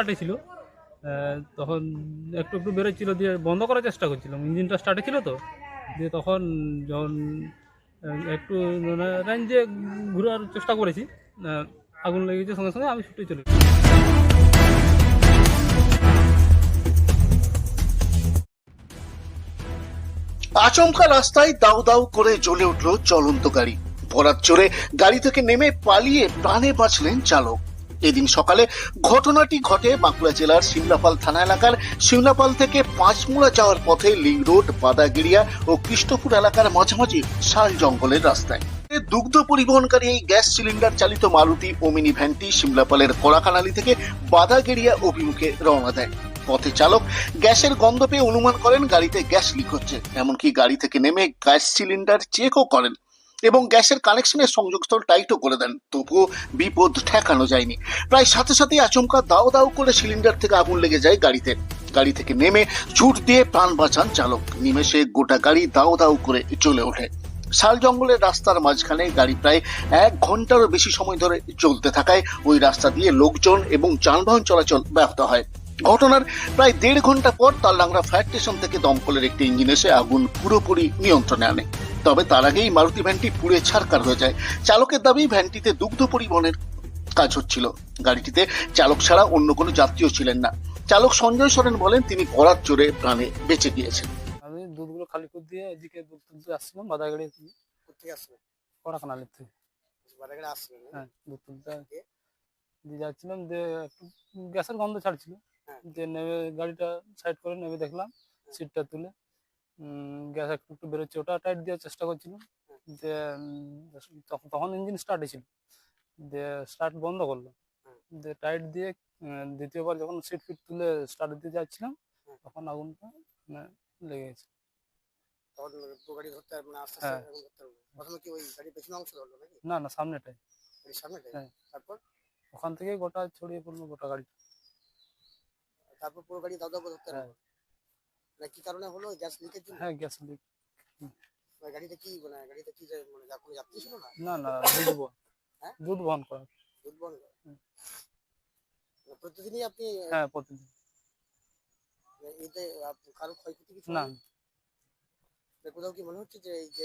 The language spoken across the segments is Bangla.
স্টার্টে ছিল। তখন একটু একটু বেরোচ্ছিল দিয়ে বন্ধ করার চেষ্টা করছিলাম। ইঞ্জিনটা স্টার্টে ছিল তো। দিয়ে তখন যখন একটু রেঞ্জে ঘোরার চেষ্টা করেছি আগুন লেগেছে সঙ্গে সঙ্গে আমি ছুটে চলে। আচমকা রাস্তায় দাউ দাউ করে জ্বলে উঠল চলন্ত গাড়ি। ভরাত চড়ে গাড়ি থেকে নেমে পালিয়ে প্রাণে বাঁচলেন চালক। এদিন সকালে ঘটনাটি ঘটে বাঁকুড়া জেলার সিমলাপাল থানা এলাকার। সিমলাপাল থেকে পাঁচমুড়া যাওয়ার পথে লিং রোড, বাদাগিরিয়া ও কৃষ্ণপুর এলাকার মাঝামাঝি শাল জঙ্গলের রাস্তায়। দুগ্ধ পরিবহনকারী এই গ্যাস সিলিন্ডার চালিত মারুতি ওমিনি ভ্যানটি সিমলাপালের কড়াকানালি থেকে বাদাগেরিয়া অভিমুখে রওনা দেয়। পথে চালক গ্যাসের গন্ধ পেয়ে অনুমান করেন, গাড়িতে গ্যাস লিক হচ্ছে। এমনকি গাড়ি থেকে নেমে গ্যাস সিলিন্ডার চেকও করেন। এবং গ্যাসের কানেকশনের সংযোগস্থল টাইটও করে দেন, তবুও বিপদ ঠেকানো যায়নি। প্রায় সাথে সাথে আচমকা দাও দাও করে সিলিন্ডার থেকে আগুন লেগে যায় গাড়িতে। গাড়ি থেকে নেমে ছুট দিয়ে প্রাণ বাঁচান চালক। নিমেষে গোটা গাড়ি দাও দাও করে চলে ওঠে। শাল জঙ্গলের রাস্তার মাঝখানে গাড়ি প্রায় এক ঘন্টারও বেশি সময় ধরে চলতে থাকায় ওই রাস্তা দিয়ে লোকজন এবং যানবাহন চলাচল ব্যাহত হয়। ঘটনার প্রায় দেড় ঘণ্টা পর তালডাংরা ফায়ার স্টেশন থেকে দমকলের একটি ইঞ্জিন এসে আগুন পুরোপুরি নিয়ন্ত্রণে আনে। তবে তার আগেই মারুতি ভ্যানটি পুড়ে ছারকার হয়ে যায়। চালকের দাবি ভ্যানটিতে দুগ্ধ পরিবহনের কাজ হচ্ছিল। গাড়িটিতে চালক ছাড়া অন্য কোনো যাত্রীও ছিলেন না। চালক সঞ্জয় সরেন বলেন তিনি করার জোরে প্রাণে বেঁচে গিয়েছেন। আমি দুধগুলো খালি করে দিয়ে এদিকে দুধ তুলতে আসছিলাম বাদাগাড়ি কোথেকে আসবে কড়াকানালির থেকে। বাজারে আসবে হ্যাঁ দুধ তুলতে দিয়ে যাচ্ছিলাম দিয়ে একটু গ্যাসের গন্ধ ছাড়ছিল। হ্যাঁ। দিয়ে নেমে গাড়িটা সাইড করে নেমে দেখলাম সিটটা তুলে। গ্যাস একটু একটু বেরোচ্ছে ওটা টাইট দেওয়ার চেষ্টা করছিলাম। যে তখন ইঞ্জিন স্টার্ট ছিল দিয়ে স্টার্ট বন্ধ করল। দিয়ে টাইট দিয়ে দ্বিতীয়বার যখন সিট ফিট তুলে স্টার্ট দিতে যাচ্ছিলাম তখন আগুনটা মানে লেগে গেছে। পুরো গাড়ি ধরতে পারবে না না না সামনেটাই হ্যাঁ। তারপর? ওখান থেকে গোটা ছড়িয়ে পড়ল গোটা গাড়ি তারপর পুরো গাড়ি করে ধরতে মানে কি কারণে হলো? গ্যাস লিকের জন্য? হ্যাঁ গ্যাস লিক গাড়িতে কি মানে গাড়িতে কি মানে যা- কোনো যাত্রী ছিল না? না না দুধ বহন। হ্যাঁ? দুধ বহন করা। দুধ। মানে প্রতিদিনই আপনি হ্যাঁ প্রতিদিন। মানে এতে কারও ক্ষয়ক্ষতি কিছু না। কোথাও কি মনে হচ্ছে যে এই যে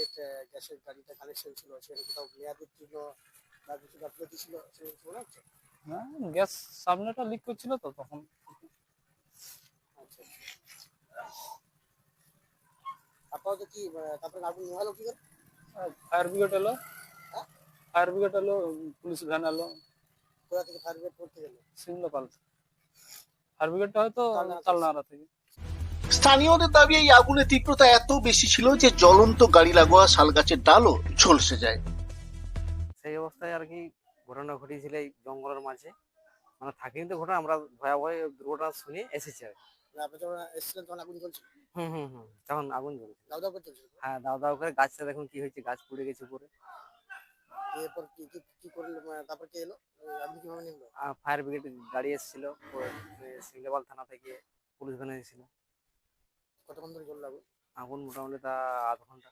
গ্যাসের গাড়িটা কানেকশন ছিল সেখানে কোথাও মেয়াদ উত্তীর্ণ বা কিছু গাফিলতি ছিল সেরকম মনে হচ্ছে? না গ্যাস সামনেটা লিক করছিল তো তখন। আপাতত কি তারপরে আগুন নেওয়ালো কি করে? ফায়ার ব্রিগেড এলো? ফায়ার ব্রিগেড এলো পুলিশ ভ্যান এলো। কোথা থেকে ফায়ার ব্রিগেড করতে গেলে? সিমলাপাল ফায়ার ব্রিগেডটা হয়তো তালনাড়া থেকে। তালনাড়া থেকে। স্থানীয়দের দাবি এই আগুনের তীব্রতা এত বেশি ছিল যে জ্বলন্ত গাড়ি লাগোয়া শাল গাছের ডালও ঝলসে যায়। সেই অবস্থায় আর কি ঘটনা ঘটেছিল এই জঙ্গলের মাঝে। মানে থাকিনি তো ঘটনা আমরা ভয়াবহ দুর্ঘটনা শুনে এসেছি আর কি। আপনি হুম হুম হুম তখন আগুন জ্বলছে। দাও দাও করে চলছিল হ্যাঁ দাও দাও করে গাছটা দেখুন কি হয়েছে গাছ পুড়ে গেছে পুরো। এরপর কি কি কি করল তারপর কে এলো? আগুন কীভাবে নিলো ফায়ার ব্রিগেড গাড়ি এসেছিল সিংলাবাল থানা থেকে পুলিশ ভ্যান এসেছিল কতক্ষণ ধরে জ্বললো আগুন? আগুন মোটামুটি তা আধ ঘণ্টা।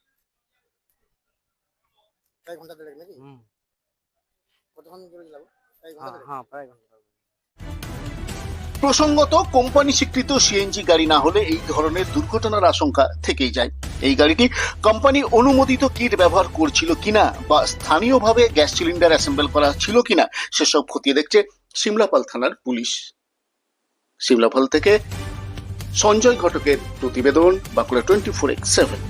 প্রায় ঘণ্টা দেড়েক নাকি? হুম। কতক্ষণ ধরে জ্বললো প্রায় ঘণ্টা হ্যাঁ হ্যাঁ প্রায় ঘণ্টা। প্রসঙ্গত, কোম্পানি স্বীকৃত সিএনজি গাড়ি না হলে এই ধরনের দুর্ঘটনার আশঙ্কা থেকেই যায়। এই গাড়িটি কোম্পানি অনুমোদিত কিট ব্যবহার করছিল কিনা বা স্থানীয়ভাবে গ্যাস সিলিন্ডার অ্যাসেম্বল করা ছিল কিনা, সেসব খতিয়ে দেখছে সিমলাপাল থানার পুলিশ। সিমলাপাল থেকে সঞ্জয় ঘটকের প্রতিবেদন, Bankura twenty four x seven.